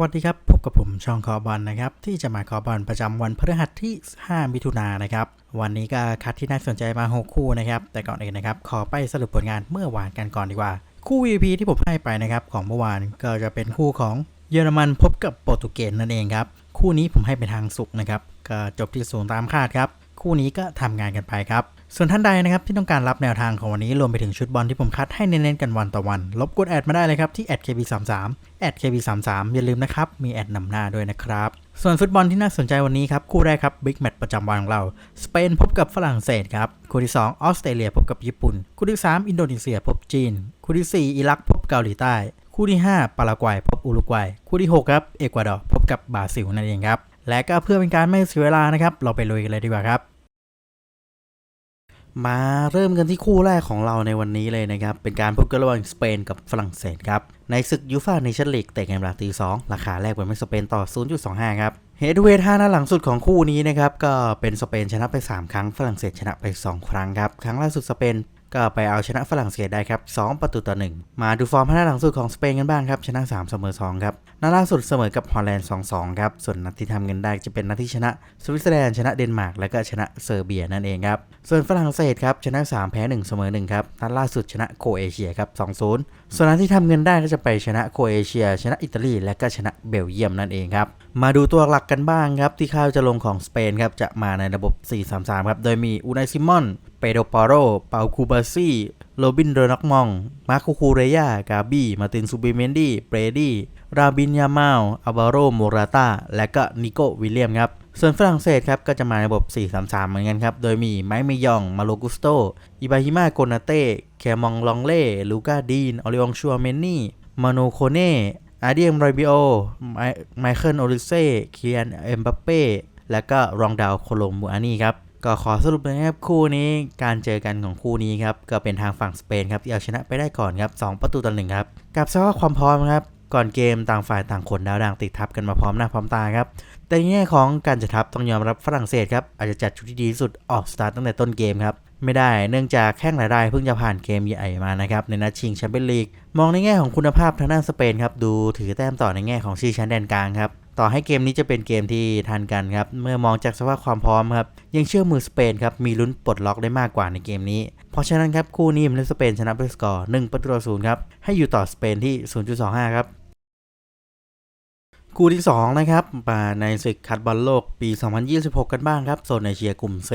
วัสดีครับ พบกับผมช่องคอบอลนะครับ ที่จะมาคอบอลประจำวันพฤหัสที่ 5 มิถุนายนนะครับ วันนี้ก็คัดที่น่าสนใจมา 6 คู่นะครับ แต่ก่อนอื่นนะครับ ขอไปสรุปผลงานเมื่อวานกันก่อนดีกว่า คู่ VP ที่ผมให้ไปนะครับของเมื่อวานก็จะเป็นคู่ของเยอรมันพบกับโปรตุเกสนั่นเองครับ คู่นี้ผมให้เป็นทางสุกนะครับก็จบที่ศูนย์ตามคาดครับ คู่นี้ก็ทำงานกันไปครับส่วนท่านใดนะครับที่ต้องการรับแนวทางของวันนี้รวมไปถึงชุดบอลที่ผมคัดให้เน้นๆกันวันต่อวันลบกดแอดมาได้เลยครับที่แอด @kb33 แอด @kb33 อย่าลืมนะครับ มีแอดนำหน้าด้วยนะครับ ส่วนฟุตบอลที่น่าสนใจวันนี้ครับ คู่แรกครับบิ๊กแมตช์ประจำวันของเรา สเปนพบกับฝรั่งเศสครับ คู่ที่ 2 ออสเตรเลียพบกับญี่ปุ่น คู่ที่ 3 อินโดนีเซียพบจีน คู่ที่ 4 อิรักพบเกาหลีใต้ คู่ที่ 5 ปารากวัยพบอุรุกวัย คู่ที่ 6 ครับเอกวาดอร์พบกับบราซิลนั่นเองครับและก็เพื่อเป็นการไม่เสียเวลานะครับเราไปลุยกันเลยดีกว่าครับ มาเริ่มกันที่คู่แรกของเราในวันนี้เลยนะครับ เป็นการพบกันระหว่างสเปนกับฝรั่งเศสครับ ในศึกยูฟ่าเนชั่นลีกเตะกันเวลาตีสองราคาแรกเป็นไม่สเปนต่อ 0.25 ครับเฮดเวท5หน้าหลังสุดของคู่นี้นะครับ ก็เป็นสเปนชนะไป 3 ครั้งฝรั่งเศสชนะไป 2 ครั้งครับ ครั้งล่าสุดสเปน ก็ไปเอาชนะฝรั่งเศสได้ครับ 2 ประตูต่อ 1 มาดูฟอร์ม5หน้าหลังสุดของสเปนกันบ้างครับ ชนะ 3 เสมอ 2 ครับ นัดล่าสุดเสมอกับฮอลแลนด์ 2-2 ครับ ส่วนนัดที่ทำเงินได้จะเป็นนัดที่ชนะสวิตเซอร์แลนด์ชนะเดนมาร์กและก็ชนะเซอร์เบียนั่นเองครับ ส่วนฝรั่งเศสครับชนะ 3 แพ้ 1 เสมอ 1 ครับ นัดล่าสุดชนะโคเอเชียครับ 2-0 ส่วนนัดที่ทำเงินได้ก็จะไปชนะโครเอเชีย ชนะอิตาลีและก็ชนะเบลเยียมนั่นเองครับ มาดูตัวหลักกันบ้างครับ ที่ข้าวจะลงของสเปนครับจะมาในระบบ 4-3-3 ครับ โดยมีอูนายซิมอน เปโดปาโร เปาคูบาซีโรบินเดรนักมอง มาคูคูเรยากาบี้ มาตินซูบิเมนดี้เบรดี้ ราบินยามาลอัลวาโรโมราตาและก็นิโกวิลเลียมครับ ส่วนฝรั่งเศสครับก็จะมาในระบบ 4-3-3 เหมือนกันครับ โดยมีไมค์เมยอง มาโลกุสโต อิบาฮิมาโกนาเต้ แคมองลองเล่ ลูกาดีน ออริองชัวเมนนี่ มาโนโคเน่ อาเดียมไรบิโอ ไมเคิลโอริเซ่ เคียนเอ็มบัปเป้ และก็รองดาวโคลมบูอานี่ครับ ก็ขอสรุปนะครับคู่นี้ การเจอกันของคู่นี้ครับ ก็เป็นทางฝั่งสเปนครับที่เอาชนะไปได้ก่อนครับ 2 ประตูต่อหนึ่งครับ กับสภาพความพร้อมครับ ก่อนเกมต่างฝ่ายต่างคนดาวดังติดทับกันมาพร้อมหน้าพร้อมตาครับ แต่ในแง่ของการจัดทัพต้องยอมรับฝรั่งเศสครับอาจจะจัดชุดที่ดีที่สุดออกสตาร์ทตั้งแต่ต้นเกมครับไม่ได้เนื่องจากแข้งหลายรายเพิ่งจะผ่านเกมใหญ่มานะครับในนัดชิงแชมเปี้ยนลีกมองในแง่ของคุณภาพทางด้านสเปนครับดูถือแต้มต่อในแง่ของชื่อชั้นแดนกลางครับต่อให้เกมนี้จะเป็นเกมที่ทันกันครับเมื่อมองจากสภาพความพร้อมครับยังเชื่อมือสเปนครับมีลุ้นปลดล็อกได้มากกว่าในเกมนี้ เพราะฉะนั้นครับคู่นี้มันสเปนชนะด้วยสกอร์1ประตูต่อศูนย์ครับให้อยู่ต่อสเปนที่ 0.25 ครับ คู่ที่ 2 นะครับมาในศึกคัดบอลโลกปี 2026 กันบ้างครับ โซนเอเชียกลุ่ม C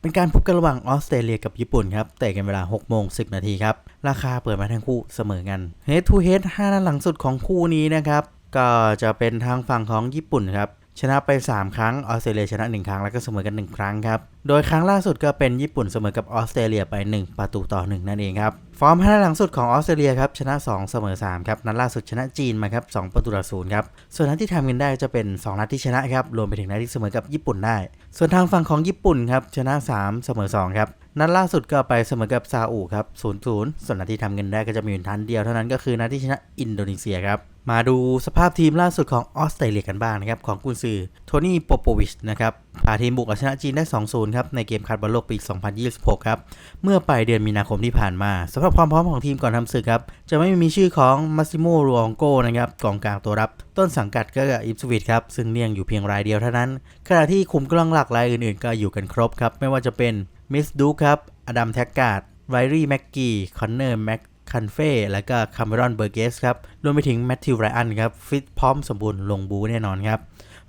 เป็นการพบกันระหว่างออสเตรเลียกับญี่ปุ่นครับเตะกันเวลา 6 โมง 10 นาทีครับ ราคาเปิดมาทั้งคู่เสมอกัน Head to Head 5นัดหลังสุดของคู่นี้นะครับ ก็จะเป็นทางฝั่งของญี่ปุ่นครับ ชนะไป 3 ครั้งออสเตรเลียชนะ 1 ครั้งแล้วก็เสมอกัน 1 ครั้งครับ โดยครั้งล่าสุดก็เป็นญี่ปุ่นเสมอกับออสเตรเลียไป 1 ประตูต่อ 1 นั่นเองครับ ฟอร์ม5นัดหลังสุดของออสเตรเลียครับชนะ 2 เสมอ 3 ครับ นัดล่าสุดชนะจีนมาครับ2ประตูต่อ0ครับ ส่วนนัดที่ทำกันได้จะเป็น 2 นัดที่ชนะครับรวมไปถึงนัดที่เสมอกับญี่ปุ่นได้ ส่วนทางฝั่งของญี่ปุ่นครับชนะ 3 เสมอ2ครับนัดล่าสุดก็ไปเสมอกับซาอุครับ0-0 ส่วนนัดที่ทำเงินได้ก็จะมีอยู่นัดเดียวเท่านั้นก็คือนัดที่ชนะอินโดนีเซียครับ มาดูสภาพทีมล่าสุดของออสเตรเลียกันบ้างนะครับ ของกุนซือโทนี่โปโปวิชนะครับพาทีมบุกเอาชนะจีนได้ 2-0 ครับ ในเกมคัดบอลโลกปี 2026 ครับ เมื่อปลายเดือนมีนาคมที่ผ่านมาสำหรับความพร้อมของทีมก่อนทำศึกครับ จะไม่มีชื่อของมาซิโมรูองโกนะครับกองกลางตัวรับต้นสังกัดก็อิปสวิตครับ ซึ่งเลี่ยงอยู่เพียงรายเดียวเท่านั้น ขณะที่คุมกล้องหลักรายอื่นๆ ก็อยู่กันครบครับไม่ว่าจะเป็นมิสดูครับอดัมแท็กการ์ดไรรี่แม็กกี้คอนเนอร์แม็ก คันเฟ่และก็คาเมรอนเบอร์เกสครับรวมไปถึงแมทธิวไรอันครับฟิตพร้อมสมบูรณ์ลงบูแน่นอนครับ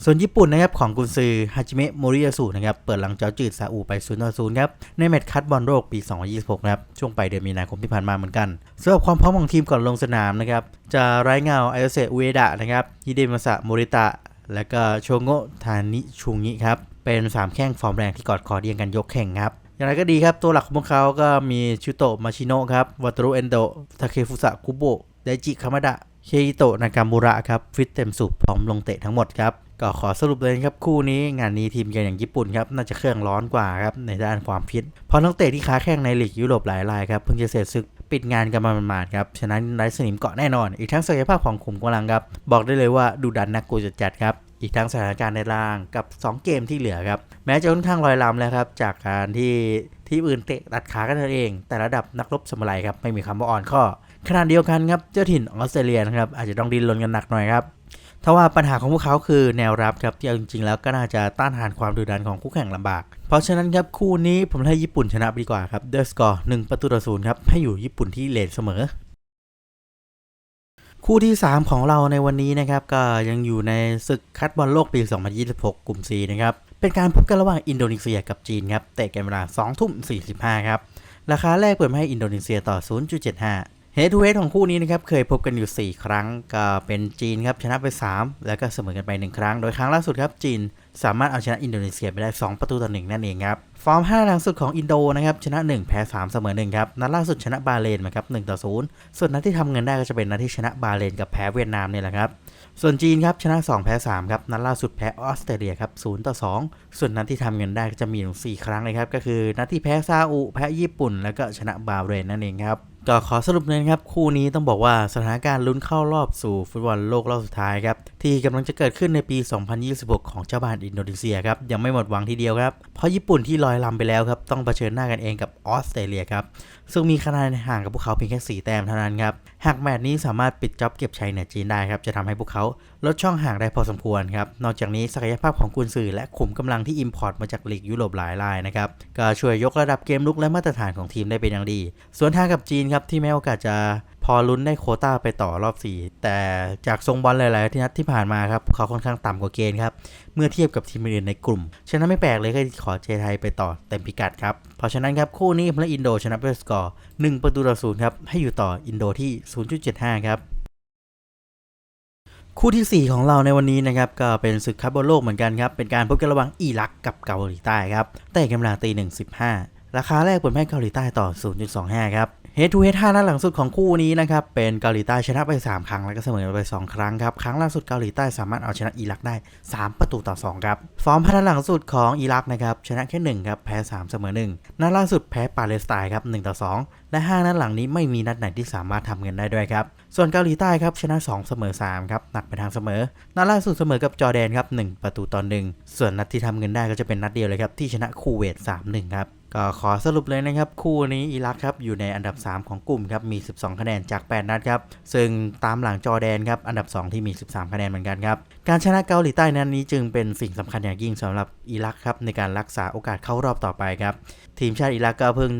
ส่วนญี่ปุ่นนะครับของกุนซือฮาจิเมะโมริยาสุนะครับเปิดหลังเจ้าจืดซาอุไป0ต่อ0ครับในแมตช์คัดบอลโลกปี 2026นะครับช่วงปลายเดือนมีนาคมที่ผ่านมาเหมือนกันสำหรับความพร้อมของทีมก่อนลงสนามนะครับจะไร้เงาไอโอเซอุเอดะนะครับฮิเดมาสะโมริตะ และก็โชโงะทานิชุงิครับเป็นสามแข้งฟอร์มแรงที่กอดคอเดียงกันยกแข่งครับ อย่างไรก็ดีครับ ตัวหลักของพวกเขาก็มีชูโตะมาชิโนะครับวัตรุเอนโดทาเคฟุสะคุโบะไดจิคามาดะเคอิโตะนากามูระครับ ฟิตเต็มสูบพร้อมลงเตะทั้งหมดครับ ก็ขอสรุปเลยครับ คู่นี้งานนี้ทีมใหญ่อย่างญี่ปุ่นครับ น่าจะเครื่องร้อนกว่าครับ ในด้านความฟิตเพราะนักเตะที่ค้าแข่งในลีกยุโรปหลายรายครับเพิ่งจะเสร็จศึกปิดงานกันมาหมาดๆครับ ฉะนั้นไร้สนิมเกาะแน่นอน อีกทั้งศักยภาพของขุมกำลังครับ บอกได้เลยว่าดูดันนักกูจัดๆครับ อีกทั้งสถานการณ์ในล่างกับ 2 เกมที่เหลือครับ แม้จะค่อนข้างลอยลำแล้วครับ จากการที่ที่อื่นเตะตัดขากันเอง แต่ระดับนักรบสมัยครับไม่มีคำว่าอ่อนข้อขนาดเดียวกันครับเจ้าถิ่นออสเตรเลียนะครับอาจจะต้องดิ้นรนกันหนักหน่อยครับทว่าปัญหาของพวกเขาคือแนวรับครับที่จริงๆแล้วก็น่าจะต้านทานความดุดันของคู่แข่งลำบาก เพราะฉะนั้นครับคู่นี้ผมให้ญี่ปุ่นชนะไปดีกว่าครับด้วยสกอร์1ประตูต่อศูนย์ครับให้อยู่ญี่ปุ่นที่เลนเสมอ คู่ที่ 3 ของเราในวันนี้นะครับก็ยังอยู่ในศึกคัดบอลโลกปี 2026 กลุ่ม C นะครับเป็นการพบกันระหว่างอินโดนีเซียกับจีนครับเตะกันเวลา2ทุ่ม45ครับราคาแรกเปิดมาให้อินโดนีเซียต่อ 0.75 เฮดทูเฮดของคู่นี้นะครับเคยพบกันอยู่ 4 ครั้งก็เป็นจีนครับชนะไป 3 แล้วก็เสมอกันไป 1 ครั้ง โดยครั้งล่าสุดครับจีนสามารถเอาชนะอินโดนีเซียไปได้ 2 ประตูต่อ 1 นั่นเองครับ ฟอร์ม 5 หลังสุดของอินโดนะครับชนะ 1 แพ้ 3 เสมอ 1 ครับ นัดล่าสุดชนะบาเลนมาครับ1ต่อ 0 ส่วนนัดที่ทำเงินได้ก็จะเป็นนัดที่ชนะบาเลนกับแพ้เวียดนามเนี่ยแหละครับ ส่วนจีนครับชนะ 2 แพ้ 3 ครับนัดล่าสุดแพ้ออสเตรเลียครับ0ต่อ 2 ส่วนนัดที่ทำเงินได้ก็จะมีถึง4ครั้งเลยครับก็คือนัดที่แพ้ซาอุแพ้ญี่ปุ่น แล้วก็ชนะบาเรนนั่นเองครับ ก็ขอสรุปเลยนะครับ คู่นี้ต้องบอกว่าสถานการณ์ลุ้นเข้ารอบสู่ฟุตบอลโลกรอบสุดท้ายครับ ที่กำลังจะเกิดขึ้นในปี 2026 ของเจ้าบ้านอินโดนีเซียครับ ยังไม่หมดหวังทีเดียวครับ เพราะญี่ปุ่นที่ลอยลำไปแล้วครับ ต้องเผชิญหน้ากันเองกับออสเตรเลียครับ ซึ่งมีคะแนนห่างกับพวกเขาเพียงแค่ 4 แต้มเท่านั้นครับ หากแมตช์นี้สามารถปิดจ็อบเก็บชัยเหนือจีนได้ครับจะทำให้พวกเขาลดช่องห่างได้พอสมควรครับนอกจากนี้ศักยภาพของกุนซือและขุมกำลังที่อิมพอร์ตมาจากลีกยุโรปหลายรายนะครับก็ช่วยยกระดับเกมลุกและมาตรฐานของทีมได้เป็นอย่างดีส่วนทางกับจีนครับที่แม้โอกาสจะพอลุ้นได้โคต้าไปต่อรอบ 4 แต่จากทรงบอลหลาย ๆ ที่นัดที่ผ่านมาครับเขาค่อนข้างต่ำกว่าเกณฑ์ครับ เมื่อเทียบกับทีมอื่นในกลุ่ม ฉะนั้นไม่แปลกเลยที่ขอเจไทยไปต่อเต็มพิกัดครับ เพราะฉะนั้นครับ คู่นี้พลอินโดชนะด้วยสกอร์1ประตูต่อศูนย์ครับ ให้อยู่ต่ออินโดที่ 0.75 ครับคู่ทีสี่ 4 ของเราในวันนี้นะครับก็เป็นศึกคัพบอลโลกเหมือนกันครับ เป็นการพบกันระหว่างอิรักกับเกาหลีใต้ครับแต่กำลังตีหนึ่งสิบห้าราคาแรกเปิดให้เกาหลีใต้ต่อ 0.25 ครับ เฮดทูเฮดห้านัดหลังสุดของคู่นี้นะครับเป็นเกาหลีใต้ชนะไป 3 ครั้งแล้วก็เสมอไป 2 ครั้งครับ ครั้งล่าสุดเกาหลีใต้สามารถเอาชนะอิรักได้ 3 ประตูต่อ 2 ครับ ฟอร์มพันหลังสุดของอิรักนะครับชนะแค่1ครับแพ้ 3 เสมอ 1 นัดล่าสุดแพ้ปาเลสไตน์ครับ1ต่อ 2 และ 5 นัดหลังนี้ไม่มีนัดไหนที่สามารถทำเงินได้ด้วยครับ ส่วนเกาหลีใต้ครับชนะ 2 เสมอ 3 ครับหนักไปทางเสมอ นัดล่าสุดเสมอกับจอร์แดนครับ1ประตูต่อ1ส่วนนัดที่ทำเงินได้ก็จะเป็นนัดเดียวเลยครับที่ชนะคูเวต3-1ครับ ก็ขอสรุปเลยนะครับ คู่นี้อิรักครับอยู่ในอันดับ 3 ของกลุ่มครับมี 12 คะแนนจาก 8 นัดครับ ซึ่งตามหลังจอแดนครับอันดับ 2 ที่มี 13 คะแนนเหมือนกันครับการชนะเกาหลีใต้นั้นนี้จึงเป็นสิ่งสำคัญอย่างยิ่งสำหรับอิรักครับในการรักษาโอกาสเข้ารอบต่อไปครับ ทีมชาติอิรักก็เพิ่ง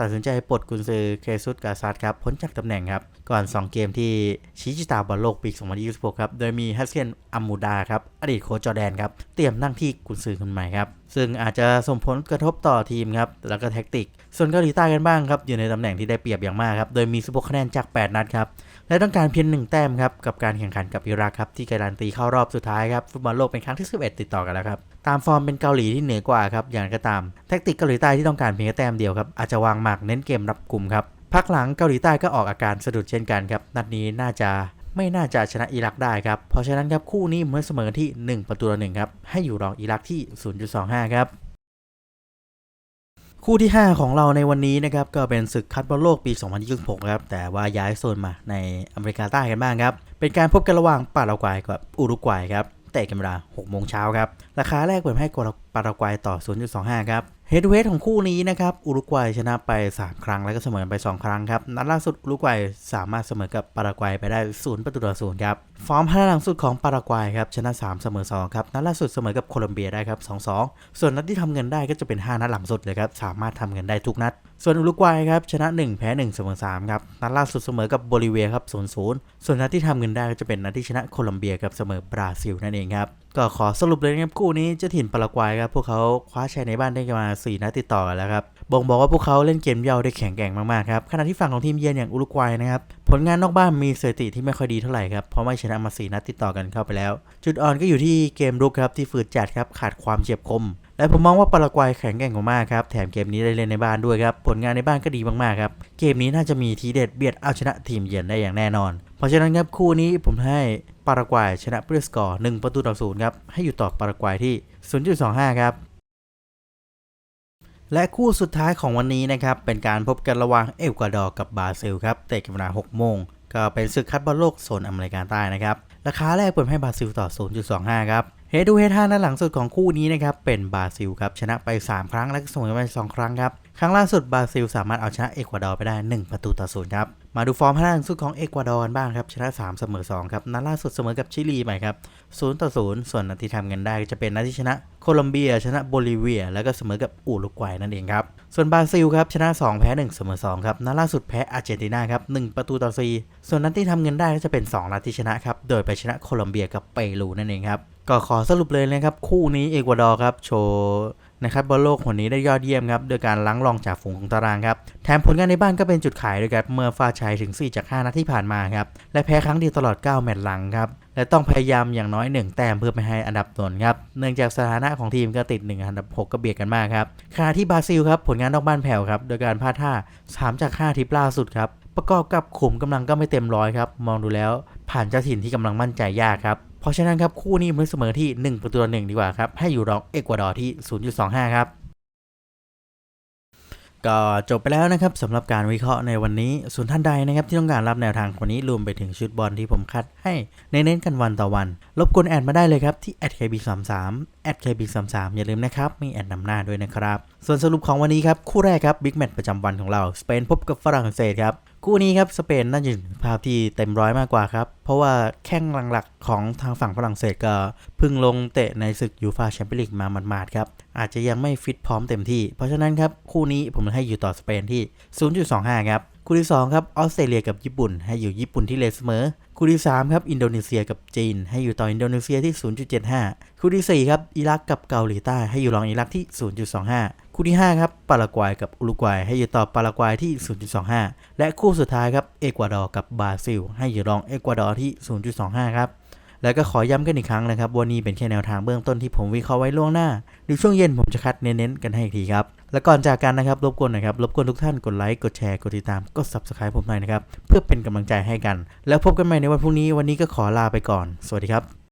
ตัดสินใจปลดกุนซือเคซุสกาซัดครับพ้นจากตำแหน่งครับ ก่อน 2 เกมที่ชี้ชะตาบอลโลกปี 2026 ครับ โดยมีฮัสเซียนอัมมูดาครับ อดีตโค้ชจอแดนครับ เตรียมนั่งที่กุนซือคนใหม่ครับ ซึ่งอาจจะส่งผลกระทบต่อทีมครับแล้วก็แท็กติก ส่วนเกาหลีใต้กันบ้างครับอยู่ในตำแหน่งที่ได้เปรียบอย่างมากครับโดยมี16คะแนนจาก 8 นัดครับ และต้องการเพียง1แต้มครับกับการแข่งขันกับอิรักครับที่การันตีเข้ารอบสุดท้ายครับฟุตบอลโลกเป็นครั้งที่ 11 ติดต่อกันแล้วครับตามฟอร์มเป็นเกาหลีที่เหนือกว่าครับอย่างก็ตามแท็กติกเกาหลีใต้ที่ต้องการเพียงแต้มเดียวครับอาจจะวางหมากเน้นเกมรับกลุ่มครับพักหลังเกาหลีใต้ก็ออกอาการสะดุดเช่นกันครับนัดนี้น่าจะไม่น่าจะชนะอิรักได้ครับเพราะฉะนั้นครับคู่นี้เหมื่อนเสมอที่ 1 ประตูต่อหนึ่งครับให้อยู่รองอิรักที่ 0.25 ครับ คู่ที่ 5 ของเราในวันนี้นะครับก็เป็นศึกคัดบอลโลกปี 2026ครับแต่ว่าย้ายโซนมาในอเมริกาใต้กันบ้างครับเป็นการพบกันระหว่างปารากวัยกับอุรุกวัยครับเตะกันเวลา6โมงเช้าครับ ราคาแรกเปิดให้ปารากวัยต่อ 0.25 ครับเฮดเฮดของคู่นี้นะครับ อุรุกวัยชนะไป 3 ครั้ง แล้วก็เสมอไป 2 ครั้งครับ นัดล่าสุดอุรุกวัยสามารถเสมอกับปารากวัยไปได้ 0 ประตูต่อ0ครับ ฟอร์มพันธหลังสุดของปารากวัยครับ ชนะ 3 เสมอ 2 ครับ นัดล่าสุดเสมอกับโคลอมเบียได้ครับ 2-2 ส่วนนัดที่ทำเงินได้ก็จะเป็น 5 นัดหลังสุดเลยครับ สามารถทำเงินได้ทุกนัด ส่วนอุรุกวัยครับชนะ 1 แพ้ 1 เสมอ 3 ครับ นัดล่าสุดเสมอกับโบลิเวียครับ 0-0 ส่วนนัดที่ทำเงินได้ก็จะเป็นนัดที่ชนะโคลอมเบียกับเสมอบราซิลนั่นเองครับ ก็ขอสรุปเลยนะครับคู่นี้เจะถิ่นปารากวัยครับพวกเขาคว้าชัยในบ้านได้กันมา 4 นัดติดต่อกันแล้วครับบ่งบอกว่าพวกเขาเล่นเกมเย่าได้แข็งแกร่งมากๆครับขณะที่ฝั่งของทีมเยือนอย่างอุรุกวัยนะครับผลงานนอกบ้านมีสถิติที่ไม่ค่อยดีเท่าไหร่ครับเพราะไม่ชนะมา 4 นัดติดต่อกันเข้าไปแล้ว จุดอ่อนก็อยู่ที่เกมรุกครับที่ฝืดจัดครับขาดความเฉียบคม และผมมองว่าปารากวัยแข็งแกร่งกว่ามากครับ แถมเกมนี้ได้เล่นในบ้านด้วยครับ ผลงานในบ้านก็ดีมากๆครับ เกมนี้น่าจะมีทีเด็ดเบียดเอาชนะทีมเยือนได้อย่างแน่นอน เพราะฉะนั้นครับคู่นี้ผมให้ปารากวัยชนะด้วยสกอร์1ประตูต่อศูนย์ครับ ให้อยู่ต่อปารากวัยที่ 0.25 ครับและคู่สุดท้ายของวันนี้นะครับเป็นการพบกันระหว่างเอลกวาดอร์กับบราซิลครับเตะกันเวลา6โมงก็เป็นศึกคัดบอลโลกโซนอเมริกาใต้นะครับราคาแรกเปิดให้บราซิลต่อ 0.25 ครับ เฮดูเฮท่านัดหลังสุดของคู่นี้นะครับเป็นบราซิลครับชนะไป 3 ครั้งและเสมอไป 2 ครั้งครับ ครั้งล่าสุดบราซิลสามารถเอาชนะเอกวาดอร์ไปได้ 1 ประตูต่อศูนย์ครับ มาดูฟอร์มทางด้านสุดของเอกวาดอร์บ้างครับชนะ3เสมอ2ครับนัดล่าสุดเสมอกับชิลีใหม่ครับ0ต่อ0ส่วนนัดที่ทำกันได้จะเป็นนัดที่ชนะโคลอมเบีย ชนะโบลิเวีย แล้วก็เสมอกับอุรุกวัยนั่นเองครับส่วนบราซิลครับชนะ 2 แพ้1เสมอ2ครับนัดล่าสุดแพ้อาร์เจนตินาครับ1ประตูต่อ4ส่วนนัดที่ทำเงินได้ก็จะเป็น 2 นัดที่ชนะครับโดยไปชนะโคลอมเบียกับเปรูนั่นเองครับก็ขอสรุปเลยนะครับคู่นี้เอกวาดอร์ครับโชว์ นะครับบอลโลกคนนี้ได้ยอดเยี่ยมครับโดยการล้างรองจากฝูงของตารางครับแถมผลงานในบ้านก็เป็นจุดขายด้วยครับเมื่อฟาชัยถึง 4 จาก 5 นัดที่ผ่านมาครับและแพ้ครั้งเดียวตลอด 9 แมตช์หลังครับและต้องพยายามอย่างน้อย 1 แต้มเพื่อไม่ให้อันดับตนครับเนื่องจากสถานะของทีมก็ติด 1 อันดับ 6 ก็เบียดกันมากครับขณะที่บราซิลครับผลงานนอกบ้านแผ่วครับโดยการพลาดท่า 3 จาก 5 ทิปล่าสุดครับประกอบกับขุมกำลังก็ไม่เต็มร้อยครับมองดูแล้วผ่านเจ้าถิ่นที่กำลังมั่นใจยากครับ เพราะฉะนั้นครับคู่นี้มันเสมอที่ 1 ประตูต่อหนึ่งดีกว่าครับ ให้อยู่รองเอกวาดอร์ที่ 0.25 ครับก็จบไปแล้วนะครับสำหรับการวิเคราะห์ในวันนี้ ส่วนท่านใดนะครับที่ต้องการรับแนวทางคนนี้รวมไปถึงชุดบอลที่ผมคัดให้ในเน้นกันวันต่อวัน รบกวนแอดมาได้เลยครับที่ @kb33 @kb33 อย่าลืมนะครับ มีแอดนำหน้าด้วยนะครับ ส่วนสรุปของวันนี้ครับ คู่แรกครับบิ๊กแมตช์ประจำวันของเรา สเปนพบกับฝรั่งเศสครับ คู่นี้ครับสเปนน่าจะอยู่ในภาพที่เต็มร้อยมากกว่าครับ เพราะว่าแข้งหลักๆของทางฝั่งฝรั่งเศสก็พิ่งลงเตะในศึกยูฟาแชมเปี้ยนลีกมาหมาดๆครับ อาจจะยังไม่ฟิตพร้อมเต็มที่ เพราะฉะนั้นครับ คู่นี้ผมให้อยู่ต่อสเปนที่ 0.25 ครับ คู่ที่ 2 ครับออสเตรเลียกับญี่ปุ่น ให้อยู่ญี่ปุ่นที่เลทเสมอ คู่ที่ 3 ครับอินโดนีเซียกับจีน ให้อยู่ต่ออินโดนีเซียที่ 0.75 คู่ที่ 4 ครับอิรักกับเกาหลีใต้ให้อยู่รองอิรักที่ 0.25 คู่ที่ 5 ครับปารากวัยกับอุรุกวัยให้อยู่ต่อปารากวัยที่ 0.25 และคู่สุดท้ายครับเอกวาดอร์กับบราซิล ให้อยู่รองเอกวาดอร์ที่ 0.25 ครับแล้วก็ขอย้ำกันอีกครั้งนะครับวันนี้เป็นแค่แนวทางเบื้องต้นที่ผมวิเคราะห์ไว้ล่วงหน้าเดี๋ยวช่วงเย็นผมจะคัดเน้นๆกันให้อีกทีครับ และก่อนจากกันนะครับรบกวนนะครับรบกวนทุกท่านกดไลค์กดแชร์กดติดตามกด subscribe ผมหน่อยนะครับเพื่อเป็นกำลังใจให้กัน แล้วพบกันใหม่ในวันพรุ่งนี้วันนี้ก็ขอลาไปก่อน สวัสดีครับ